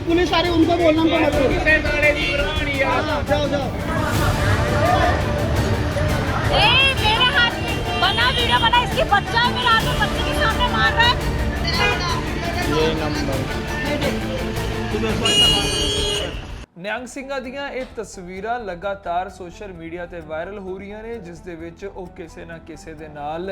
Police आ रही है उनको बोलना उनको मत बोलो हाँ, जाओ जाओ ए, मेरे हाथ में बना वीडियो बना इसकी बच्चा है मेरा आगे बच्चे के सामने मार रहा है ਨਿਹੰਗ ਸਿੰਘਾਂ ਦੀਆਂ ਇਹ ਤਸਵੀਰਾਂ ਲਗਾਤਾਰ ਸੋਸ਼ਲ ਮੀਡੀਆ ਤੇ ਵਾਇਰਲ ਹੋ ਰਹੀਆਂ ਨੇ ਜਿਸ ਦੇ ਵਿੱਚ ਉਹ ਕਿਸੇ ਨਾ ਕਿਸੇ ਦੇ ਨਾਲ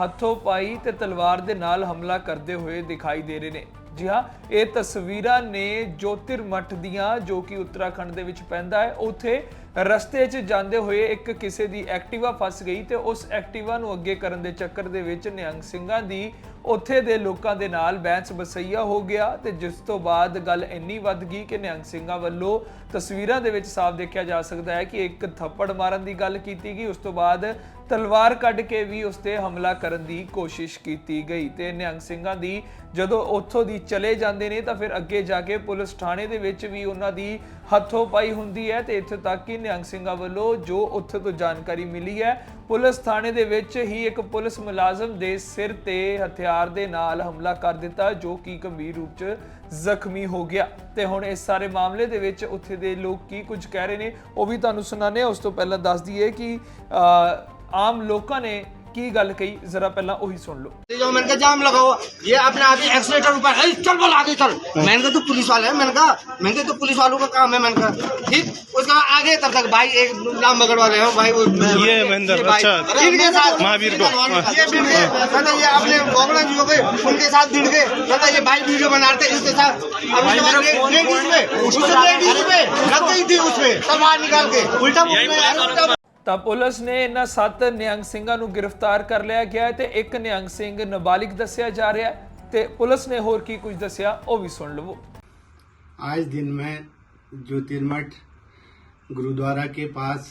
ਹੱਥੋਂ ਪਾਈ ਤੇ ਤਲਵਾਰ ਦੇ ਨਾਲ ਹਮਲਾ ਕਰਦੇ ਹੋਏ ਦਿਖਾਈ ਦੇ ਰਹੇ ਨੇ ਜੀ ਹਾਂ, ਇਹ ਤਸਵੀਰਾਂ ਨੇ ਜੋਤਿਰਮਠ ਦੀਆਂ ਜੋ ਕਿ ਉੱਤਰਾਖੰਡ ਦੇ ਵਿੱਚ ਪੈਂਦਾ ਹੈ। ਉਥੇ ਰਸਤੇ 'ਚ ਜਾਂਦੇ ਹੋਏ ਇੱਕ ਕਿਸੇ ਦੀ ਐਕਟਿਵਾ ਫਸ ਗਈ ਤੇ ਉਸ ਐਕਟਿਵਾ ਨੂੰ ਅੱਗੇ ਕਰਨ ਦੇ ਚੱਕਰ ਦੇ ਵਿੱਚ ਨਿਹੰਗ ਸਿੰਘਾਂ ਦੀ ਉੱਥੇ ਦੇ ਲੋਕਾਂ ਦੇ ਨਾਲ ਬੈਂਸ ਬਸਈਆ ਹੋ ਗਿਆ ਤੇ ਜਿਸ ਤੋਂ ਬਾਅਦ ਗੱਲ ਇੰਨੀ ਵੱਧ ਗਈ ਕਿ ਨਿਹੰਗ ਸਿੰਘਾਂ ਵੱਲੋਂ ਤਸਵੀਰਾਂ ਦੇ ਵਿੱਚ ਸਾਫ਼ ਦੇਖਿਆ ਜਾ ਸਕਦਾ ਹੈ ਕਿ ਇੱਕ ਥੱਪੜ ਮਾਰਨ ਦੀ ਗੱਲ ਕੀਤੀ ਗਈ। ਉਸ ਤੋਂ ਬਾਅਦ ਤਲਵਾਰ ਕੱਢ ਕੇ ਵੀ ਉਸ ਤੇ ਹਮਲਾ ਕਰਨ ਦੀ ਕੋਸ਼ਿਸ਼ ਕੀਤੀ ਗਈ ਤੇ ਨਿਹੰਗ ਸਿੰਘਾਂ ਦੀ ਜਦੋਂ ਉੱਥੋਂ ਦੀ ਚਲੇ ਜਾਂਦੇ ਨੇ ਤਾਂ ਫਿਰ ਅੱਗੇ ਜਾ ਕੇ ਪੁਲਿਸ ਥਾਣੇ ਦੇ ਵਿੱਚ ਵੀ ਉਹਨਾਂ ਦੀ ਹੱਥੋਂ ਪਾਈ ਹੁੰਦੀ ਹੈ ਤੇ ਇੱਥੇ ਤੱਕ ਕਿ ਨਿਹੰਗ ਸਿੰਘਾਂ ਵੱਲੋਂ ਜੋ ਉੱਥੇ ਤੋਂ ਜਾਣਕਾਰੀ ਮਿਲੀ ਹੈ, ਪੁਲਿਸ ਥਾਣੇ ਦੇ ਵਿੱਚ ਹੀ ਇੱਕ ਪੁਲਿਸ ਮੁਲਾਜ਼ਮ ਦੇ ਸਿਰ ਤੇ ਹਥਿਆਰ ਦੇ ਨਾਲ ਹਮਲਾ ਕਰ ਦਿੱਤਾ ਜੋ ਕਿ ਗੰਭੀਰ ਰੂਪ 'ਚ ਜ਼ਖਮੀ ਹੋ ਗਿਆ। ਤੇ ਹੁਣ ਇਸ ਸਾਰੇ ਮਾਮਲੇ ਦੇ ਵਿੱਚ ਉੱਥੇ ਦੇ ਲੋਕ ਕੀ ਕੁਝ ਕਹਿ ਰਹੇ ਨੇ ਉਹ ਵੀ ਤੁਹਾਨੂੰ ਸੁਣਾਣੇ ਆ ਉਸ ਤੋਂ ਪਹਿਲਾਂ ਦੱਸ ਦਈਏ ਕਿ ਆਮ ਲੋਕਾਂ ਨੇ ਕੀ ਗੱਲ कही जरा पहला वही सुन लो ये जो मैंने कहा जाम लगाओ ये अपने आप ही एक्सीटर ऊपर "ए, चल बोल आगे चल मैंने कहा तो पुलिस वाले है मैंने कहा मैंने कहा तो पुलिस वालों का काम है मैंने कहा ठीक उसका आगे तब तक भाई एक नाम बगड़ वाले हैं भाई वो ये महेंद्र, ये भाई- अच्छा। इनके साथ महावीर को, हाँ। ये भिड़ गए मतलब ये अपने गोगड़ा जी हो गए उनके साथ भिड़ गए मतलब ये भाई वीडियो बना रहे थे इसके साथ अब उसके बाद ले- लेडीज में उसमें लेडीज में लग गई थी उसमें तलवार निकाल के उल्टा उल्टा ਤਾਂ ਪੁਲਿਸ ਨੇ ਇਹਨਾਂ ਸੱਤ ਨਿਹੰਗ ਸਿੰਘਾਂ ਨੂੰ ਗ੍ਰਿਫਤਾਰ ਕਰ ਲਿਆ ਗਿਆ ਹੈ ਤੇ ਇੱਕ ਨਿਹੰਗ ਸਿੰਘ ਨਾਬਾਲਿਗ ਦੱਸਿਆ ਜਾ ਰਿਹਾ ਹੈ ਤੇ ਪੁਲਿਸ ਨੇ ਹੋਰ ਕੀ ਕੁਝ ਦੱਸਿਆ ਉਹ ਵੀ ਸੁਣ ਲਵੋ आज दिन में ज्योतिर्मठ गुरुद्वारा के पास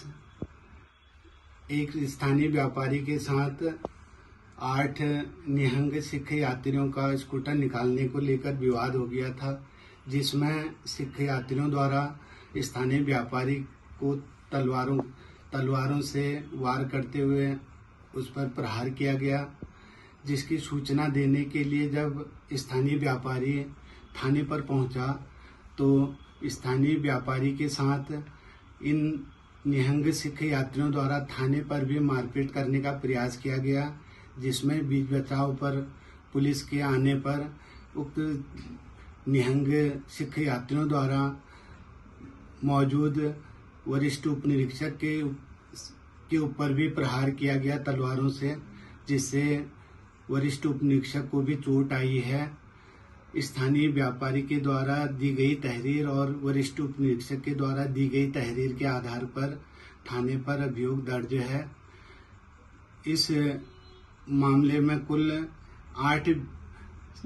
एक स्थानीय व्यापारी के साथ आठ निहंग सिख यात्रियों का स्कूटर निकालने को लेकर विवाद हो गया था जिसमें सिख यात्रियों द्वारा स्थानीय व्यापारी को तलवारों तलवारों से वार करते हुए उस पर प्रहार किया गया, जिसकी सूचना देने के लिए जब स्थानीय व्यापारी थाने पर पहुँचा तो स्थानीय व्यापारी के साथ इन निहंग सिख यात्रियों द्वारा थाने पर भी मारपीट करने का प्रयास किया गया, जिसमें बीच बचाव पर पुलिस के आने पर उक्त निहंग सिख यात्रियों द्वारा मौजूद वरिष्ठ उप निरीक्षक के के ऊपर भी प्रहार किया गया तलवारों से, जिससे वरिष्ठ उप निरीक्षक को भी चोट आई है। स्थानीय व्यापारी के द्वारा दी गई तहरीर और वरिष्ठ उप निरीक्षक के द्वारा दी गई तहरीर के आधार पर थाने पर अभियोग दर्ज है। इस मामले में कुल आठ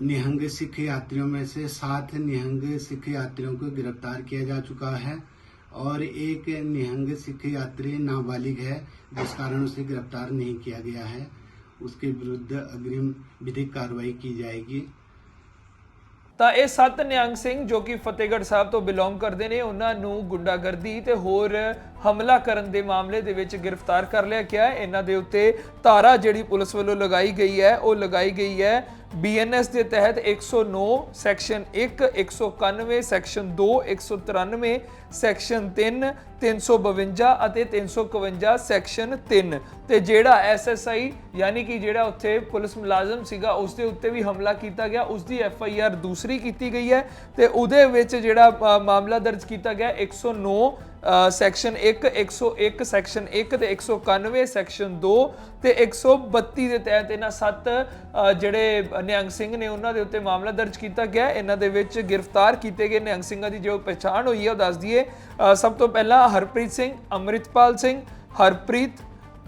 निहंग सिख यात्रियों में से सात निहंग सिख यात्रियों को गिरफ़्तार किया जा चुका है। और एक निहंग सिख यात्री नाबालिग है जिस कारण उसे गिरफ्तार नहीं किया गया है उसके विरुद्ध अग्रिम विधिक कार्रवाई की जाएगी ਤਾਂ ਇਹ ਸੱਤ ਨਿਹੰਗ ਸਿੰਘ ਜੋ ਕਿ ਫਤਿਹਗੜ੍ਹ ਸਾਹਿਬ ਤੋਂ ਬਿਲੋਂਗ ਕਰਦੇ ਨੇ ਉਹਨਾਂ ਨੂੰ ਗੁੰਡਾਗਰਦੀ ਤੇ ਹੋਰ ਹਮਲਾ ਕਰਨ ਦੇ ਮਾਮਲੇ ਦੇ ਵਿੱਚ ਗ੍ਰਿਫਤਾਰ ਕਰ ਲਿਆ ਗਿਆ ਹੈ ਇਹਨਾਂ ਦੇ ਉੱਤੇ ਧਾਰਾ ਜਿਹੜੀ ਪੁਲਿਸ ਵੱਲੋਂ ਲਗਾਈ ਗਈ ਹੈ ਉਹ ਲਗਾਈ ਗਈ ਹੈ ਬੀਐਨਐਸ ਦੇ ਤਹਿਤ 109 ਸੈਕਸ਼ਨ 1 191 ਸੈਕਸ਼ਨ 2 193 ਸੈਕਸ਼ਨ 3 352 ਅਤੇ 351 ਸੈਕਸ਼ਨ 3 ਤੇ ਜਿਹੜਾ ਐਸਐਸਆਈ ਯਾਨੀ ਕਿ ਜਿਹੜਾ ਉੱਥੇ ਪੁਲਿਸ ਮੁਲਾਜ਼ਮ ਸੀਗਾ ਉਸ ਦੇ ਉੱਤੇ ਵੀ ਹਮਲਾ ਕੀਤਾ ਗਿਆ। ਉਸ ਦੀ ਐਫਆਈਆਰ ਦੂਸਰੀ ਕੀਤੀ ਗਈ ਹੈ। ਤੇ ਉਹਦੇ ਵਿੱਚ ਜਿਹੜਾ ਮਾਮਲਾ ਦਰਜ ਕੀਤਾ ਗਿਆ 109 ਅ, ਸੈਕਸ਼ਨ 1 101 ਸੈਕਸ਼ਨ 1 ਤੇ 191 ਸੈਕਸ਼ਨ 2 ਤੇ 132 ਦੇ ਤਹਿਤ ਇਹਨਾਂ ਸੱਤ ਜਿਹੜੇ ਨਿਹੰਗ ਸਿੰਘ ਨੇ ਉਹਨਾਂ ਦੇ ਉੱਤੇ ਮਾਮਲਾ ਦਰਜ ਕੀਤਾ ਗਿਆ। ਇਹਨਾਂ ਦੇ ਵਿੱਚ ਗ੍ਰਿਫਤਾਰ ਕੀਤੇ ਗਏ ਨਿਹੰਗ ਸਿੰਘਾਂ ਦੀ ਜੋ ਪਛਾਣ ਹੋਈ ਹੈ, ਉਹ ਦੱਸ ਦਈਏ। ਸਭ ਤੋਂ ਪਹਿਲਾਂ ਹਰਪ੍ਰੀਤ ਸਿੰਘ, ਅੰਮ੍ਰਿਤਪਾਲ ਸਿੰਘ, ਹਰਪ੍ਰੀਤ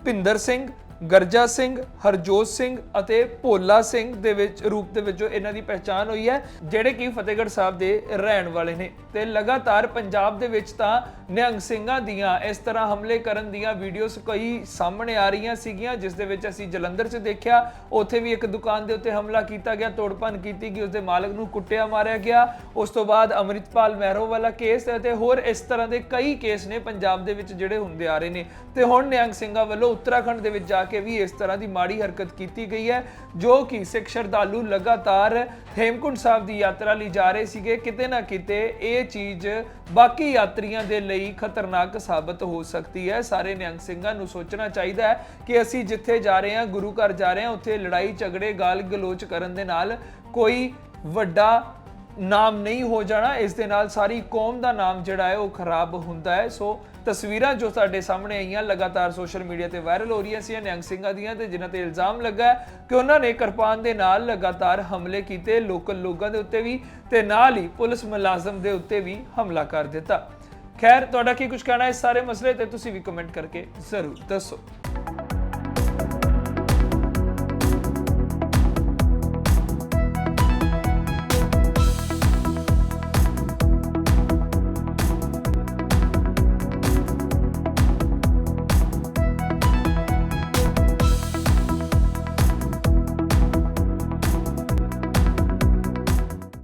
ਭਿੰਦਰ ਸਿੰਘ ਗਰਜਾ ਸਿੰਘ, ਹਰਜੋਤ ਸਿੰਘ ਅਤੇ ਭੋਲਾ ਸਿੰਘ ਦੇ ਵਿੱਚ, ਰੂਪ ਦੇ ਵਿੱਚੋਂ ਇਹਨਾਂ ਦੀ ਪਹਿਚਾਣ ਹੋਈ ਹੈ, ਜਿਹੜੇ ਕਿ ਫਤਿਹਗੜ੍ਹ ਸਾਹਿਬ ਦੇ ਰਹਿਣ ਵਾਲੇ ਨੇ। ਤੇ ਲਗਾਤਾਰ ਪੰਜਾਬ ਦੇ ਵਿੱਚ ਤਾਂ ਨਿਹੰਗ ਸਿੰਘਾਂ ਦੀਆਂ ਇਸ ਤਰ੍ਹਾਂ ਹਮਲੇ ਕਰਨ ਦੀਆਂ ਵੀਡੀਓਜ਼ ਕਈ ਸਾਹਮਣੇ ਆ ਰਹੀਆਂ ਸੀਗੀਆਂ, ਜਿਸ ਦੇ ਵਿੱਚ ਅਸੀਂ ਜਲੰਧਰ 'ਚ ਦੇਖਿਆ, ਉੱਥੇ ਵੀ ਇੱਕ ਦੁਕਾਨ ਦੇ ਉੱਤੇ ਹਮਲਾ ਕੀਤਾ ਗਿਆ ਤੋੜਪਨ ਕੀਤੀ ਗਈ ਉਸ ਦੇ ਮਾਲਕ ਨੂੰ ਕੁੱਟਿਆ ਮਾਰਿਆ ਗਿਆ। ਉਸ ਤੋਂ ਬਾਅਦ ਅਮਰਿਤਪਾਲ ਮਹਿਰੋ ਵਾਲਾ ਕੇਸ ਅਤੇ ਹੋਰ ਇਸ ਤਰ੍ਹਾਂ ਦੇ ਕਈ ਕੇਸ ਨੇ ਪੰਜਾਬ ਦੇ ਵਿੱਚ ਜਿਹੜੇ ਹੁੰਦੇ ਆ ਰਹੇ ਨੇ। ਤੇ ਹੁਣ ਨਿਹੰਗ ਸਿੰਘਾਂ ਵੱਲੋਂ ਉੱਤਰਾਖੰਡ ਦੇ ਵਿੱਚ ਜਾ ਕੇ ਵੀ ਇਸ ਤਰ੍ਹਾਂ ਦੀ ਮਾੜੀ ਹਰਕਤ ਕੀਤੀ ਗਈ ਹੈ, ਜੋ ਕਿ ਸਿੱਖ ਸ਼ਰਧਾਲੂ ਲਗਾਤਾਰ ਹੇਮਕੁੰਟ ਸਾਹਿਬ ਦੀ ਯਾਤਰਾ ਲਈ ਜਾ ਰਹੇ ਸੀਗੇ। ਕਿਤੇ ਨਾ ਕਿਤੇ ਇਹ ਚੀਜ਼ ਬਾਕੀ ਯਾਤਰੀਆਂ ਦੇ ਲਈ ਖਤਰਨਾਕ ਸਾਬਤ ਹੋ ਸਕਦੀ ਹੈ। ਸਾਰੇ ਨਿਹੰਗ ਸਿੰਘਾਂ ਨੂੰ ਸੋਚਣਾ ਚਾਹੀਦਾ ਹੈ ਕਿ ਅਸੀਂ ਜਿੱਥੇ ਜਾ ਰਹੇ ਹਾਂ, ਗੁਰੂ ਘਰ ਜਾ ਰਹੇ ਹਾਂ, ਉੱਥੇ ਲੜਾਈ, ਝਗੜੇ, ਗਾਲ ਗਲੋਚ ਕਰਨ ਦੇ ਨਾਲ ਕੋਈ ਵੱਡਾ ਨਾਮ ਨਹੀਂ ਹੋ ਜਾਣਾ। ਇਸ ਦੇ ਨਾਲ ਸਾਰੀ ਕੌਮ ਦਾ ਨਾਮ ਜਿਹੜਾ ਹੈ ਉਹ ਖਰਾਬ ਹੁੰਦਾ ਹੈ। ਸੋ ਤਸਵੀਰਾਂ ਜੋ ਸਾਡੇ ਸਾਹਮਣੇ ਆਈਆਂ, ਲਗਾਤਾਰ ਸੋਸ਼ਲ ਮੀਡੀਆ ਤੇ ਵਾਇਰਲ ਹੋ ਰਹੀਆਂ ਸੀ ਨਿਹੰਗ ਸਿੰਘਾਂ ਦੀਆਂ ਤੇ ਜਿਨ੍ਹਾਂ ਤੇ ਇਲਜ਼ਾਮ ਲੱਗਾ ਕਿ ਉਹਨਾਂ ਨੇ ਕਿਰਪਾਨ ਦੇ ਨਾਲ ਲਗਾਤਾਰ ਹਮਲੇ ਕੀਤੇ, ਲੋਕਲ ਲੋਕਾਂ ਦੇ ਉੱਤੇ ਵੀ ਤੇ ਨਾਲ ਹੀ ਪੁਲਿਸ ਮੁਲਾਜ਼ਮ ਦੇ ਉੱਤੇ ਵੀ ਹਮਲਾ ਕਰ ਦਿੱਤਾ। ਖੈਰ, ਤੁਹਾਡਾ ਕੀ ਕੁਝ ਕਹਿਣਾ ਇਸ ਸਾਰੇ ਮਸਲੇ ਤੇ ਤੁਸੀਂ ਵੀ ਕਮੈਂਟ ਕਰਕੇ ਜ਼ਰੂਰ ਦੱਸੋ।